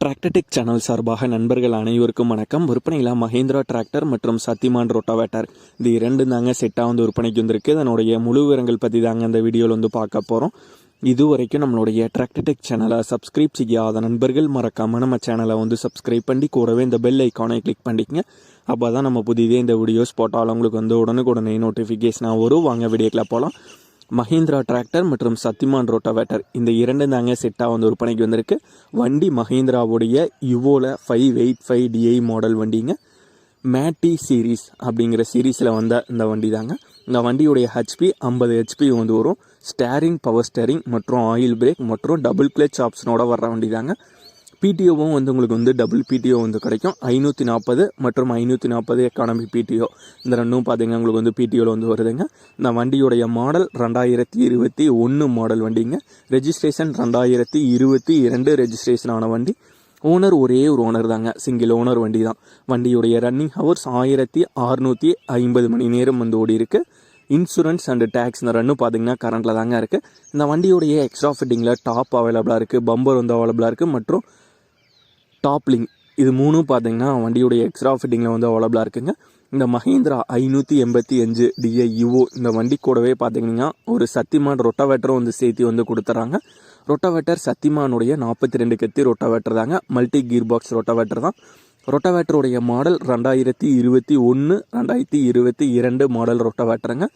Tractor Tech channel சார்பாக நண்பர்கள் அனைவருக்கும் வணக்கம். விற்பனையில் மஹேந்திரா டிராக்டர் மற்றும் சத்திமான் ரோட்டாவேட்டர் இது இரண்டு தாங்க செட்டாக வந்து விற்பனைக்கு வந்திருக்கு. அதனுடைய முழு விவரங்கள் பற்றி தாங்க அந்த வீடியோவில் வந்து பார்க்க போகிறோம் இது வரைக்கும் நம்மளுடைய டிராக்டர்டெக் சேனலை சப்ஸ்கிரைப் செய்யாத நண்பர்கள் மறக்காமல் நம்ம சேனலை வந்து சப்ஸ்கிரைப் பண்ணி கூடவே இந்த பெல் ஐக்கானை கிளிக் பண்ணிக்கங்க. அப்போ தான் நம்ம புதிதே இந்த வீடியோஸ் போட்டாலும் உங்களுக்கு வந்து உடனுக்குடனே நோட்டிஃபிகேஷனாக வரும். வாங்க வீடியோக்கில் போகலாம் மஹிந்திரா டிராக்டர் மற்றும் சத்திமான் ரோட்டாவேட்டர். இந்த இரண்டு தாங்க செட்டாக வந்து விற்பனைக்கு வந்திருக்கு. வண்டி மஹிந்திராவுடைய யுவோல five eight five DI model வண்டிங்க. மேட்டி சீரீஸ் அப்படிங்கிற சீரீஸில் வந்த இந்த வண்டி தாங்க. இந்த வண்டியுடைய ஹெச்பி ஐம்பது ஹெச்பி வந்து வரும். ஸ்டேரிங் பவர் ஸ்டேரிங் மற்றும் ஆயில் பிரேக் மற்றும் டபுள் கிளச் ஆப்ஷனோட வர்ற வண்டி தாங்க. பிடிஓவும் வந்து உங்களுக்கு வந்து டபுள் பிடிஓ வந்து கிடைக்கும். ஐநூற்றி நாற்பது மற்றும் ஐநூற்றி நாற்பது எக்கானமி பிடிஓ இந்த ரெண்டும் பார்த்தீங்கன்னா உங்களுக்கு வந்து பிடிஓவில் வந்து வருதுங்க. இந்த வண்டியுடைய மாடல் ரெண்டாயிரத்தி இருபத்தி ஒன்று மாடல் வண்டிங்க. ரெஜிஸ்ட்ரேஷன் ரெண்டாயிரத்தி இருபத்தி இரண்டு ரெஜிஸ்ட்ரேஷன் ஆன வண்டி. ஓனர் ஒரே ஒரு ஓனர் தாங்க. சிங்கிள் ஓனர் வண்டி தான் வண்டியுடைய ரன்னிங் ஹவர்ஸ் ஆயிரத்தி அறுநூற்றி ஐம்பது மணி நேரம் வந்து ஓடி இருக்குது இன்சூரன்ஸ் அண்டு டேக்ஸ் இந்த ரெண்டும் பார்த்தீங்கன்னா கரண்ட்டில் தாங்க இருக்குது இந்த வண்டியுடைய எக்ஸ்ட்ரா ஃபிட்டிங்கில் டாப் அவைலபிளாக இருக்குது பம்பர் வந்து அவைலபிளாக இருக்குது மற்றும் டாப்லிங் இது மூணும் பார்த்தீங்கன்னா வண்டியுடைய எக்ஸ்ட்ரா ஃபிட்டிங்கில் வந்து அவைலபிளாக இருக்குங்க. இந்த மஹேந்திரா ஐநூற்றி எண்பத்தி அஞ்சு டிஐஇஓ இந்த வண்டி கூடவே பார்த்தீங்கன்னா ஒரு சத்திமான் ரொட்டாவேட்டரும் வந்து சேர்த்து வந்து கொடுத்துறாங்க. ரொட்டாவேட்டர் சத்திமானுடைய நாற்பத்தி ரெண்டு கத்தி ரொட்டாவேட்டர் தாங்க. மல்டி கீர் பாக்ஸ் ரொட்டாவேட்டர் தான் ரொட்டாவேட்டருடைய மாடல் ரெண்டாயிரத்தி இருபத்தி ஒன்று ரெண்டாயிரத்தி இருபத்தி இரண்டு மாடல் ரொட்டாவேட்டருங்க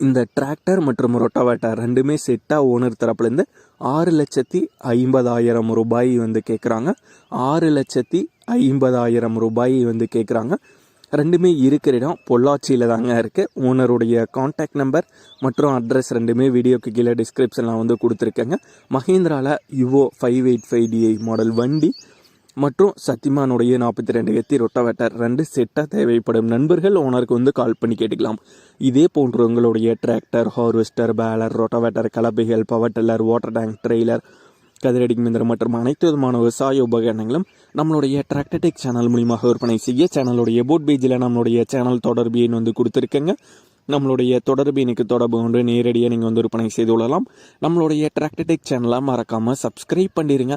இந்த டிராக்டர் மற்றும் ரொட்டாவேட்டர் ரெண்டுமே செட்டாக ஓனர் தரப்புலேருந்து ஆறு லட்சத்தி ஐம்பதாயிரம் ரூபாய் வந்து கேட்குறாங்க ஆறு லட்சத்தி ஐம்பதாயிரம் ரூபாய் வந்து கேட்குறாங்க ரெண்டுமே இருக்கிற இடம் பொள்ளாச்சியில் தாங்க இருக்குது ஓனருடைய காண்டாக்ட் நம்பர் மற்றும் அட்ரஸ் ரெண்டுமே வீடியோக்கு கீழே டிஸ்கிரிப்ஷனில் வந்து கொடுத்துருக்கேங்க. மஹேந்திராவில் Yuvo five eight five DI model வண்டி மற்றும் சத்திமானுடைய நாற்பத்தி ரெண்டு எத்தி ரொட்டாவேட்டர் ரெண்டு செட்டாக தேவைப்படும் நண்பர்கள் ஓனருக்கு வந்து கால் பண்ணி கேட்டுக்கலாம். இதே போன்று உங்களுடைய tractor harvester baler rotavator கலப்பைகள் power tiller water tank trailer கதிரடி மிந்திரம் மற்றும் அனைத்து விதமான விவசாய உபகரணங்களும் நம்மளுடைய டிராக்டர்டெக் சேனல் மூலியமாக விற்பனை செய்ய சேனலுடைய போட் பேஜில் நம்மளுடைய சேனல் தொடர்பு எண் வந்து கொடுத்துருக்கேங்க. நம்மளுடைய தொடர்பு எனக்கு தொடர்பு கொண்டு நேரடியாக நீங்கள் வந்து விற்பனை செய்து கொள்ளலாம். நம்மளுடைய டிராக்டர்டெக் சேனலை மறக்காமல் சப்ஸ்கிரைப் பண்ணிடுங்க